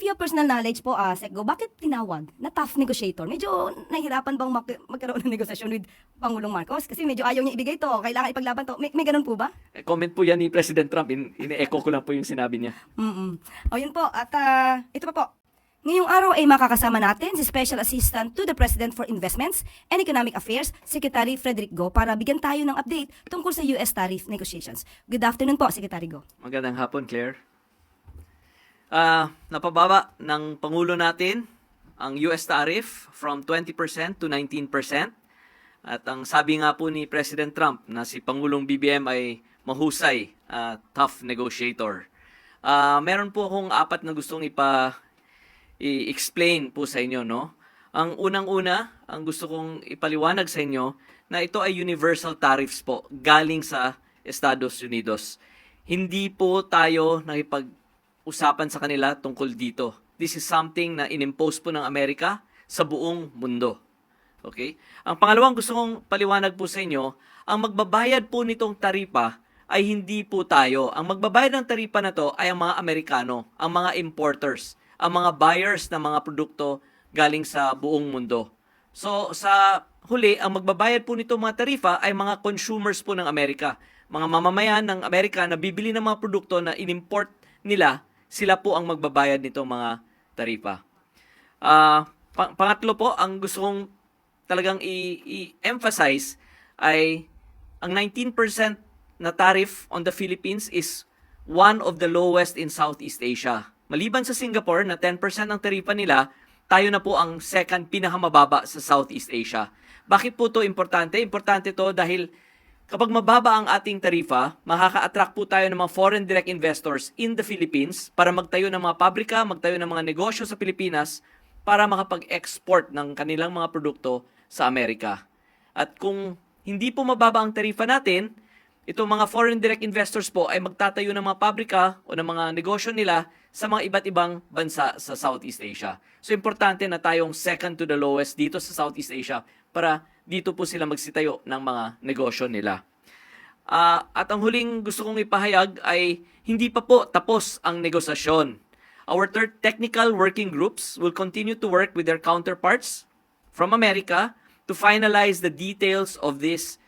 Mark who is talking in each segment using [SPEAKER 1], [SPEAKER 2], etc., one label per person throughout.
[SPEAKER 1] if you have personal knowledge po, ah, Sekgo, bakit tinawag na tough negotiator? Medyo nahihirapan bang mak- magkaroon ng negosasyon with Pangulong Marcos? Kasi medyo ayaw niya ibigay to, kailangan ipaglaban to. May, may ganun po ba?
[SPEAKER 2] Eh, Comment po yan ni President Trump. In, ine-echo ko lang po yung sinabi niya.
[SPEAKER 1] Mm-mm. O yun po, at ah, ito pa po. Ngayong araw ay makakasama natin si Special Assistant to the President for Investments and Economic Affairs, Secretary Frederick Go, para bigyan tayo ng update tungkol sa US tariff negotiations. Good afternoon po, Secretary Go.
[SPEAKER 2] Magandang hapon, Claire. Ah, napababa ng Pangulo natin ang US tariff from 20% to 19%. At ang sabi nga po ni President Trump na si Pangulong BBM ay mahusay, ah, tough negotiator. Ah, meron po akong apat na gustong ipa i-explain po sa inyo, no? Ang unang-una, ang gusto kong ipaliwanag sa inyo na ito ay universal tariffs po galing sa Estados Unidos. Hindi po tayo nakipag-usapan sa kanila tungkol dito. This is something na inimpose po ng Amerika sa buong mundo. Okay? Ang pangalawang gusto kong paliwanag po sa inyo, ang magbabayad po nitong taripa ay hindi po tayo. Ang magbabayad ng taripa na to ay ang mga Amerikano, ang mga importers, ang mga buyers ng mga produkto galing sa buong mundo. So sa huli, ang magbabayad po nito mga tarifa ay mga consumers po ng Amerika. Mga mamamayan ng Amerika na bibili ng mga produkto na inimport nila, sila po ang magbabayad nito mga tarifa. Ah, pa- pangatlo po, ang gusto kong talagang i-emphasize ay ang 19% na tariff on the Philippines is one of the lowest in Southeast Asia. Maliban sa Singapore na 10% ang tarifa nila, tayo na po ang second pinakamababa sa Southeast Asia. Bakit po to importante? Importante to dahil kapag mababa ang ating tarifa, makaka-attract po tayo ng mga foreign direct investors in the Philippines para magtayo ng mga pabrika, magtayo ng mga negosyo sa Pilipinas para makapag-export ng kanilang mga produkto sa Amerika. At kung hindi po mababa ang tarifa natin, itong mga foreign direct investors po ay magtatayo ng mga pabrika o ng mga negosyo nila sa mga iba't ibang bansa sa Southeast Asia. So importante na tayong second to the lowest dito sa Southeast Asia para dito po sila magsitayo ng mga negosyo nila. Ah, at ang huling gusto kong ipahayag ay hindi pa po tapos ang negosasyon. Our third technical working groups will continue to work with their counterparts from America to finalize the details of this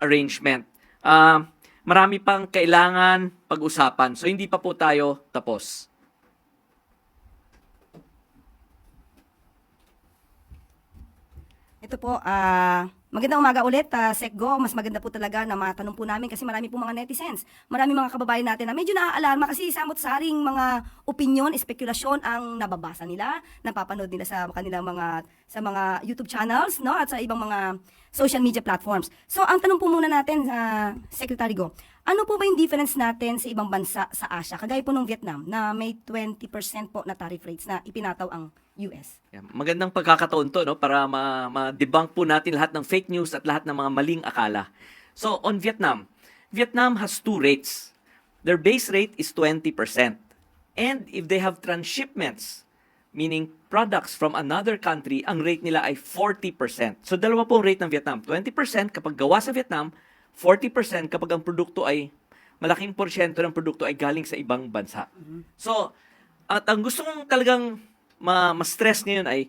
[SPEAKER 2] arrangement. Ah, marami pang kailangan pag-usapan. So hindi pa po tayo tapos.
[SPEAKER 1] Ito po, ah, magandang umaga ulit, uh, Sekgo. Mas maganda po talaga na matanong po namin kasi marami po mga netizens. Marami mga kababayan natin na medyo naaalarma kasi samot-saring mga opinion, espekulasyon ang nababasa nila, napapanood nila sa kanilang mga sa mga YouTube channels, no, at sa ibang mga social media platforms. So, ang tanong po muna natin sa Secretary Go, ano po ba yung difference natin sa ibang bansa sa Asia, kagaya po ng Vietnam, na may 20% po na tariff rates na ipinataw ang US?
[SPEAKER 2] Yan, Magandang pagkakataon to no para ma- ma-debunk po natin lahat ng fake news at lahat ng mga maling akala. So on Vietnam, Vietnam has two rates. Their base rate is 20%. And if they have transshipments, meaning products from another country, ang rate nila ay 40%. So dalawa pong rate ng Vietnam. 20% kapag gawa sa Vietnam, 40% kapag ang produkto ay malaking porsyento ng produkto ay galing sa ibang bansa. So, at ang gusto kong talagang ma- ma-stress ngayon ay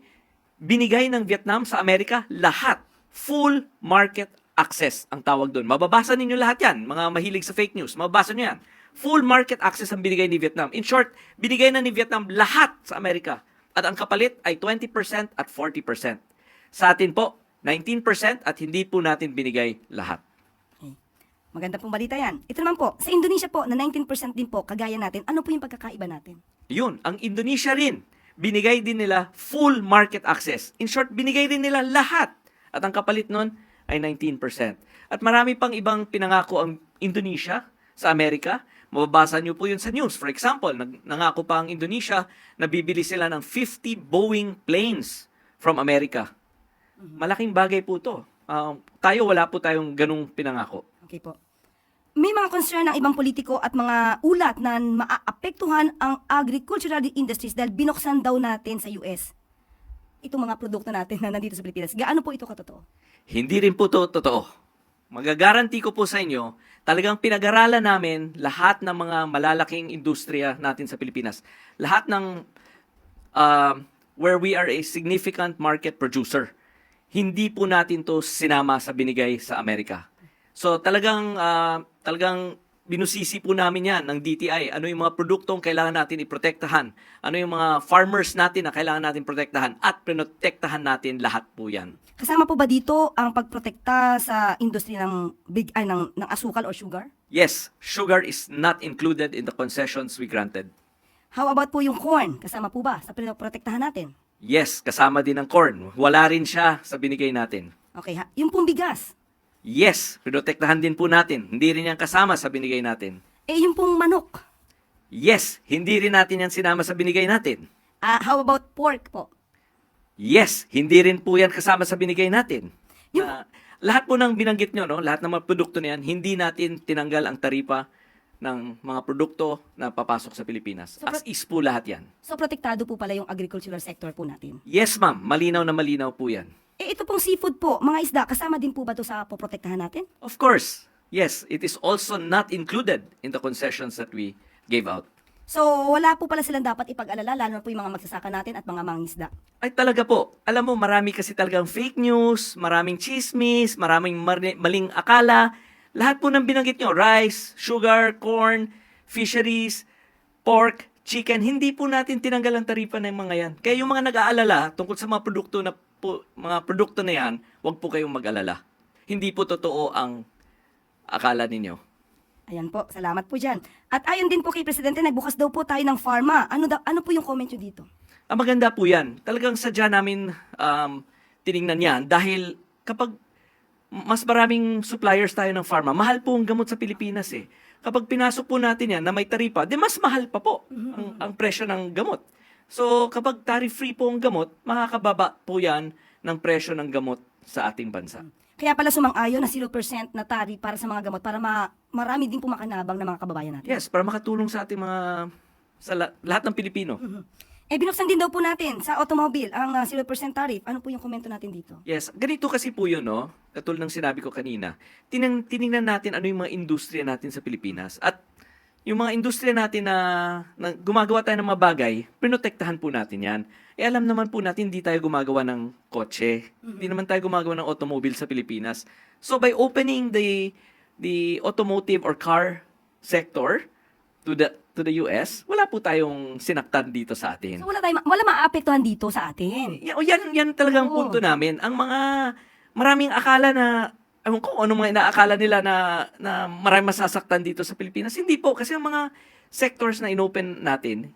[SPEAKER 2] binigay ng Vietnam sa Amerika lahat. Full market access ang tawag doon. Mababasa ninyo lahat yan, mga mahilig sa fake news. Mababasa nyo yan. Full market access ang binigay ni Vietnam. In short, binigay na ni Vietnam lahat sa Amerika. At ang kapalit ay 20% at 40%. Sa atin po, 19% at hindi po natin binigay lahat.
[SPEAKER 1] Maganda pong balita yan. Ito naman po, sa Indonesia po, na 19% din po, kagaya natin, ano po yung pagkakaiba natin?
[SPEAKER 2] Yun, ang Indonesia rin, binigay din nila full market access. In short, binigay rin nila lahat. At ang kapalit nun ay 19%. At marami pang ibang pinangako ang Indonesia sa Amerika. Mababasa niyo po yun sa news. For example, nag- nangako pa ang Indonesia na bibili sila ng 50 Boeing planes from America. Malaking bagay po to. Um, tayo, wala po tayong ganung pinangako.
[SPEAKER 1] Okay po. May mga concern ng ibang politiko at mga ulat na maaapektuhan ang agricultural industries dahil binuksan daw natin sa US itong mga produkto natin na nandito sa Pilipinas. Gaano po ito katotoo?
[SPEAKER 2] Hindi rin po to totoo. Magagaranti ko po sa inyo, talagang pinag-aralan namin lahat ng mga malalaking industriya natin sa Pilipinas. Lahat ng um, where we are a significant market producer. Hindi po natin to sinama sa binigay sa Amerika. So talagang ah, talagang binusisi po namin yan ng DTI. Ano yung mga produktong kailangan natin iprotektahan? Ano yung mga farmers natin na kailangan natin protektahan? At pinotektahan natin lahat po yan.
[SPEAKER 1] Kasama po ba dito ang pagprotekta sa industriya ng big ay ng, ng asukal or sugar?
[SPEAKER 2] Yes, sugar is not included in the concessions we granted.
[SPEAKER 1] How about po yung corn? Kasama po ba sa pinoprotektahan natin?
[SPEAKER 2] Yes, kasama din ang corn. Wala rin siya sa binigay natin.
[SPEAKER 1] Okay, ha? yung pong bigas.
[SPEAKER 2] Yes, pinotektahan din po natin. Hindi rin yan kasama sa binigay natin.
[SPEAKER 1] Eh, yung pong manok.
[SPEAKER 2] Yes, hindi rin natin yan sinama sa binigay natin.
[SPEAKER 1] Ah, how about pork po?
[SPEAKER 2] Yes, hindi rin po yan kasama sa binigay natin.
[SPEAKER 1] Yung-
[SPEAKER 2] Na, lahat po ng binanggit nyo, no, lahat ng mga produkto na yan, hindi natin tinanggal ang taripa ng mga produkto na papasok sa Pilipinas.
[SPEAKER 1] So,
[SPEAKER 2] As is po lahat yan.
[SPEAKER 1] So, protektado po pala yung agricultural sector po natin.
[SPEAKER 2] Yes, ma'am. Malinaw na malinaw po yan.
[SPEAKER 1] Eh, ito pong seafood po, mga isda, kasama din po ba ito sa poprotektahan natin?
[SPEAKER 2] Of course. Yes, it is also not included in the concessions that we gave out.
[SPEAKER 1] So, wala po pala silang dapat ipag-alala, lalo na po yung mga magsasaka natin at mga mangisda.
[SPEAKER 2] Ay talaga po. Alam mo, marami kasi talagang fake news, maraming chismis, maraming mari- maling akala. Lahat po ng binanggit nyo, rice, sugar, corn, fisheries, pork, chicken, hindi po natin tinanggal ang taripa ng mga yan. Kaya yung mga nag-aalala tungkol sa mga produkto na po, mga produkto na yan, wag po kayong mag-alala. Hindi po totoo ang akala ninyo.
[SPEAKER 1] Ayan po, salamat po dyan. At ayon din po kay Presidente, nagbukas daw po tayo ng pharma. Ano, da, ano po yung comment nyo dito?
[SPEAKER 2] Ang maganda po yan. Talagang sadya namin um, tiningnan yan dahil kapag mas maraming suppliers tayo ng pharma, mahal po ang gamot sa Pilipinas eh. Kapag pinasok po natin yan na may taripa, di mas mahal pa po ang, ang presyo ng gamot. So kapag tariff-free po ang gamot, makakababa po yan ng presyo ng gamot sa ating bansa.
[SPEAKER 1] Kaya pala sumang-ayon na 0% na tari para sa mga gamot para ma- marami din po makanabang ng mga kababayan natin.
[SPEAKER 2] Yes, para makatulong sa ating mga sa la- lahat ng Pilipino.
[SPEAKER 1] Eh, binuksan din daw po natin sa automobile ang ah, 0% tariff. Ano po yung komento natin dito?
[SPEAKER 2] Yes, ganito kasi po yun, no? Katulad ng sinabi ko kanina. Tinang, tiningnan natin ano yung mga industriya natin sa Pilipinas. At yung mga industriya natin na, na gumagawa tayo ng mga bagay, pinotektahan po natin yan. Eh alam naman po natin, hindi tayo gumagawa ng kotse. Hindi naman tayo gumagawa ng automobile sa Pilipinas. So by opening the the automotive or car sector to the to the US, wala po tayong sinaktan dito sa atin.
[SPEAKER 1] So, wala, tayo, ma- wala maapektuhan dito sa atin.
[SPEAKER 2] Y- o yan, yan talagang
[SPEAKER 1] Oo.
[SPEAKER 2] punto namin. Ang mga maraming akala na ewan ko ano mga inaakala nila na na maraming masasaktan dito sa Pilipinas. Hindi po kasi ang mga sectors na inopen natin,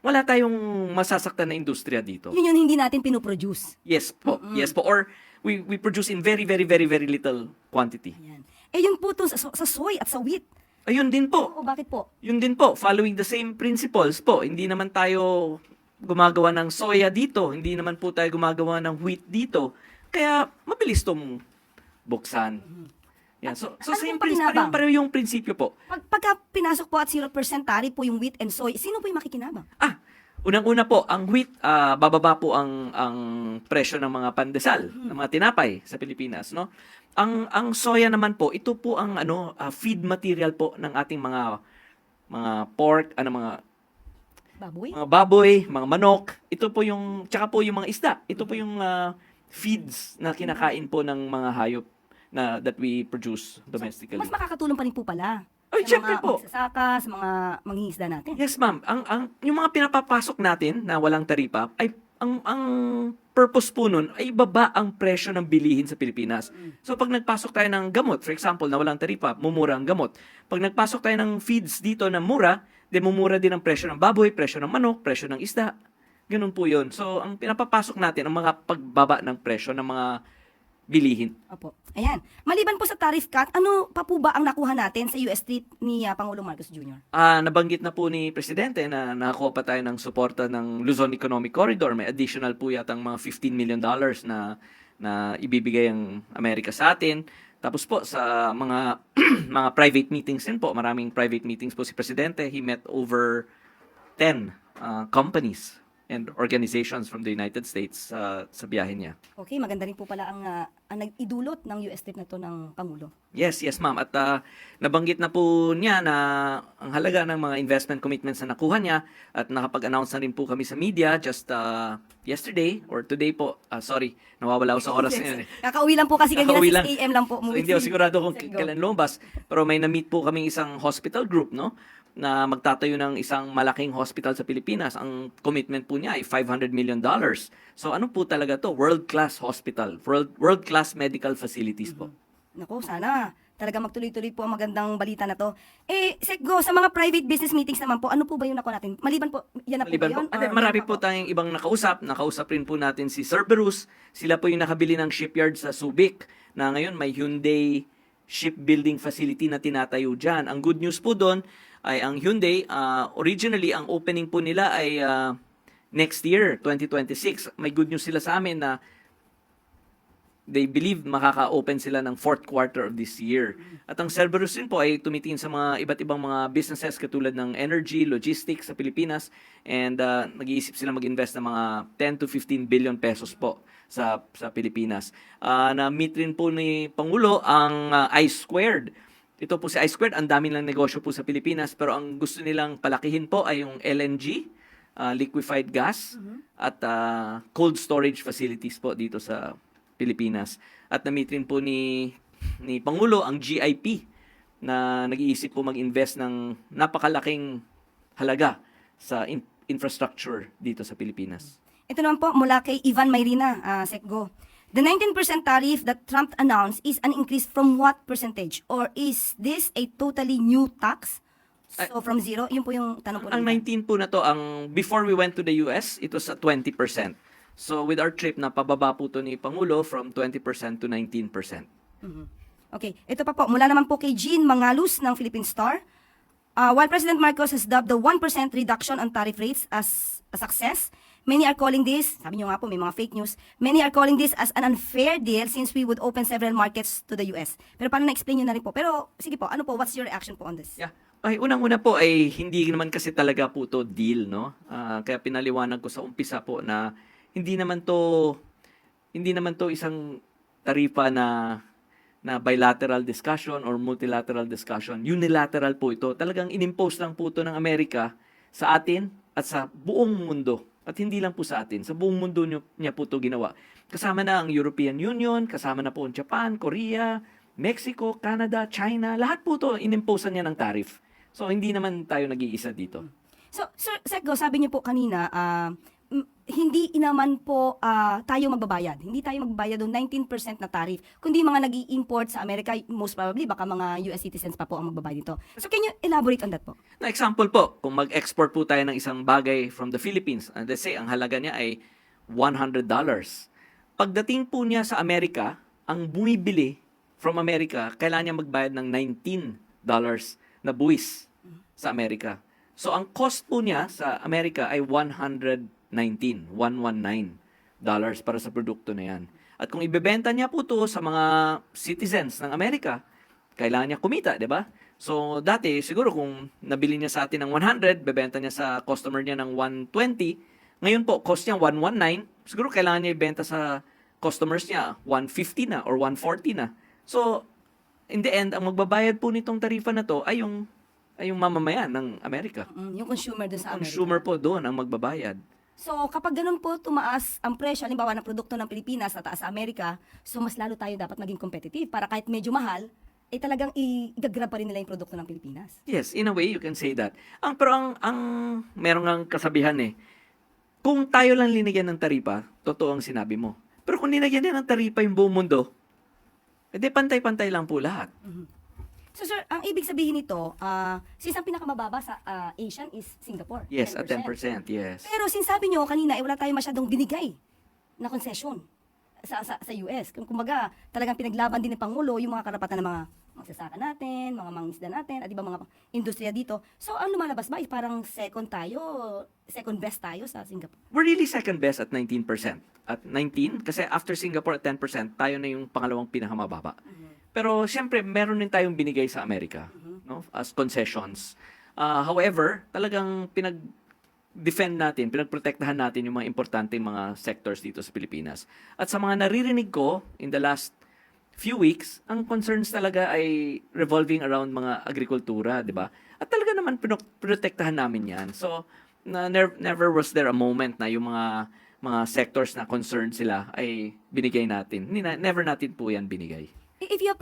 [SPEAKER 2] wala tayong masasaktan na industriya dito.
[SPEAKER 1] Yun yun hindi natin pinoproduce.
[SPEAKER 2] Yes po. Yes po or we we produce in very very very very little quantity.
[SPEAKER 1] Ayan. Eh, yun po to sa, sa soy at sa wheat.
[SPEAKER 2] Ayun din po.
[SPEAKER 1] O, bakit po?
[SPEAKER 2] Yun din po, following the same principles po. Hindi naman tayo gumagawa ng soya dito. Hindi naman po tayo gumagawa ng wheat dito. Kaya mabilis tong buksan. Yan. So, so
[SPEAKER 1] Ano
[SPEAKER 2] same
[SPEAKER 1] yung
[SPEAKER 2] principle,
[SPEAKER 1] pakinabang?
[SPEAKER 2] pareho yung prinsipyo po.
[SPEAKER 1] Pag, pagka pinasok po at 0% tariff po yung wheat and soy, sino po yung makikinabang?
[SPEAKER 2] Ah, unang-una po, ang wheat, ah, bababa po ang ang presyo ng mga pandesal, ng mga tinapay sa Pilipinas, no? Ang ang soya naman po, ito po ang ano, ah, feed material po ng ating mga mga pork, ano mga
[SPEAKER 1] Baboy?
[SPEAKER 2] mga baboy, mga manok. Ito po yung, tsaka po yung mga isda. Ito po yung ah, feeds na kinakain po ng mga hayop na that we produce domestically.
[SPEAKER 1] Mas makakatulong pa rin po pala.
[SPEAKER 2] Ay,
[SPEAKER 1] sa
[SPEAKER 2] syempre
[SPEAKER 1] mga
[SPEAKER 2] po.
[SPEAKER 1] magsasaka, sa mga manghihisda natin.
[SPEAKER 2] Yes, ma'am. Ang, ang, yung mga pinapapasok natin na walang taripa, ay ang, ang purpose po nun ay baba ang presyo ng bilihin sa Pilipinas. So pag nagpasok tayo ng gamot, for example, na walang taripa, mumura ang gamot. Pag nagpasok tayo ng feeds dito na mura, de mumura din ang presyo ng baboy, presyo ng manok, presyo ng isda. Ganun po yun. So ang pinapapasok natin, ang mga pagbaba ng presyo ng mga bilihin.
[SPEAKER 1] Opo. Ayan. Maliban po sa tariff cut, ano pa po ba ang nakuha natin sa US Street ni ah, Pangulong Marcos Jr.?
[SPEAKER 2] Ah, nabanggit na po ni Presidente na nakakuha pa tayo ng suporta ng Luzon Economic Corridor. May additional po yatang mga 15 million dollars na na ibibigay ang Amerika sa atin. Tapos po sa mga mga private meetings din po, maraming private meetings po si Presidente. He met over 10 ah, companies and organizations from the United States sa sa biyahe niya.
[SPEAKER 1] Okay, maganda rin po pala ang, ah, ang nag-idulot ng US trip na to ng Pangulo.
[SPEAKER 2] Yes, yes ma'am. At ah, nabanggit na po niya na ang halaga ng mga investment commitments na nakuha niya at nakapag-announce na rin po kami sa media just ah, yesterday or today po. Ah, sorry, nawawala ako sa oras yun. eh.
[SPEAKER 1] Kakauwi lang po kasi kanina
[SPEAKER 2] Kakauwi
[SPEAKER 1] 6
[SPEAKER 2] lang.
[SPEAKER 1] a.m. lang po.
[SPEAKER 2] So, hindi ako
[SPEAKER 1] si
[SPEAKER 2] sigurado kung kailan lumabas. Pero may na-meet po kaming isang hospital group, no? Na magtatayo ng isang malaking hospital sa Pilipinas. Ang commitment po niya ay 500 million dollars. So ano po talaga to? World-class hospital. World, world-class medical facilities po.
[SPEAKER 1] Naku, sana talaga magtuloy-tuloy po ang magandang balita na to. Eh, Sek Go, sa mga private business meetings naman po, ano po ba yung nakuha natin? Maliban po, yan na po
[SPEAKER 2] Maliban
[SPEAKER 1] ba
[SPEAKER 2] po,
[SPEAKER 1] yun?
[SPEAKER 2] Ate,
[SPEAKER 1] Or
[SPEAKER 2] marami
[SPEAKER 1] meron
[SPEAKER 2] po
[SPEAKER 1] pa
[SPEAKER 2] tayong ibang nakausap. Nakausap rin po natin si Cerberus. Sila po yung nakabili ng shipyard sa Subic na ngayon may Hyundai shipbuilding facility na tinatayo dyan. Ang good news po doon ay ang Hyundai, ah, originally ang opening po nila ay ah, next year, 2026. May good news sila sa amin na they believe makaka-open sila ng fourth quarter of this year. At ang Cerberus rin po ay tumitingin sa mga iba't ibang mga businesses katulad ng energy, logistics sa Pilipinas and uh, nag-iisip sila mag-invest ng mga 10 to 15 billion pesos po sa sa Pilipinas. Uh, na-meet rin po ni Pangulo ang uh, I Squared. Ito po si I Squared, ang dami lang negosyo po sa Pilipinas pero ang gusto nilang palakihin po ay yung LNG, uh, liquefied gas at uh, cold storage facilities po dito sa Pilipinas. At na-meet rin po ni, ni Pangulo ang GIP na nag-iisip po mag-invest ng napakalaking halaga sa in- infrastructure dito sa Pilipinas.
[SPEAKER 1] Ito naman po, mula kay Ivan Mayrina, uh, Sekgo. The 19% tariff that Trump announced is an increase from what percentage? Or is this a totally new tax? So from zero, yun po yung tanong po.
[SPEAKER 2] Ang
[SPEAKER 1] nila.
[SPEAKER 2] 19 po na to, ang before we went to the US, it was at 20%. So with our trip, napababa po to ni Pangulo from 20% to 19%.
[SPEAKER 1] Okay, ito pa po, mula naman po kay Jean Mangalus ng Philippine Star. Uh, while President Marcos has dubbed the 1% reduction on tariff rates as a success, many are calling this, sabi nyo nga po, may mga fake news, many are calling this as an unfair deal since we would open several markets to the US. Pero paano na-explain nyo na rin po? Pero sige po, ano po, what's your reaction po on this?
[SPEAKER 2] Yeah. Ay, unang-una po ay hindi naman kasi talaga po to deal, no? Ah, kaya pinaliwanag ko sa umpisa po na hindi naman to hindi naman to isang tarifa na na bilateral discussion or multilateral discussion. Unilateral po ito. Talagang inimpose lang po ito ng Amerika sa atin at sa buong mundo. At hindi lang po sa atin. Sa buong mundo niya po ito ginawa. Kasama na ang European Union, kasama na po ang Japan, Korea, Mexico, Canada, China. Lahat po ito inimposean niya ng tariff. So, hindi naman tayo nag-iisa dito.
[SPEAKER 1] So, Sir Sego, sabi niyo po kanina, m- hindi naman po ah, tayo magbabayad. Hindi tayo magbabayad ng 19% na tariff. Kundi mga nag import sa Amerika, most probably, baka mga US citizens pa po ang magbabayad dito. So, can you elaborate on that po?
[SPEAKER 2] Na example po, kung mag-export po tayo ng isang bagay from the Philippines, and let's say ang halaga niya ay $100. Pagdating po niya sa Amerika, ang bumibili from America, kailangan niya magbayad ng $19 na buwis sa Amerika. So ang cost po niya sa Amerika ay 119, 119 dollars para sa produkto na yan. At kung ibebenta niya po to sa mga citizens ng Amerika, kailangan niya kumita, di ba? So, dati, siguro kung nabili niya sa atin ng 100, bebenta niya sa customer niya ng 120, ngayon po, cost niya 119, siguro kailangan niya ibenta sa customers niya 150 na or 140 na. So, in the end, ang magbabayad po nitong tarifa na to ay yung, ay yung mamamayan ng Amerika.
[SPEAKER 1] Mm, yung consumer dun sa Amerika.
[SPEAKER 2] Consumer po doon ang magbabayad.
[SPEAKER 1] So, kapag ganun po tumaas ang presyo, halimbawa ng produkto ng Pilipinas na taas sa Amerika, so mas lalo tayo dapat maging competitive para kahit medyo mahal, eh talagang i- igagrab pa rin nila yung produkto ng Pilipinas.
[SPEAKER 2] Yes, in a way you can say that. Ang pero ang ang meron ngang kasabihan eh. Kung tayo lang linagyan ng taripa, totoo ang sinabi mo. Pero kung linagyan din ng taripa yung buong mundo, edi pantay-pantay lang po lahat.
[SPEAKER 1] So sir, ang ibig sabihin nito, ah since ang pinakamababa sa ah, Asian is Singapore.
[SPEAKER 2] Yes, at 10%, yes.
[SPEAKER 1] Pero since sabi nyo kanina, eh, wala tayong masyadong binigay na concession sa, sa, sa US. Kung kumbaga, talagang pinaglaban din ng Pangulo yung mga karapatan ng mga magsasaka natin, mga mangisda natin, at iba mga industriya dito. So, ang lumalabas ba? Eh, parang second tayo, second best tayo sa Singapore.
[SPEAKER 2] We're really second best at 19%. At 19, kasi after Singapore at 10%, tayo na yung pangalawang pinakamababa. Pero siyempre, meron din tayong binigay sa Amerika, no? As concessions. Ah, however, talagang pinag defend natin, pinagprotektahan natin yung mga importanteng mga sectors dito sa Pilipinas. At sa mga naririnig ko in the last few weeks, ang concerns talaga ay revolving around mga agrikultura, di ba? At talaga naman pinoprotektahan namin yan. So, na, never, never was there a moment na yung mga mga sectors na concerned sila ay binigay natin. Never natin po yan binigay.
[SPEAKER 1] If you have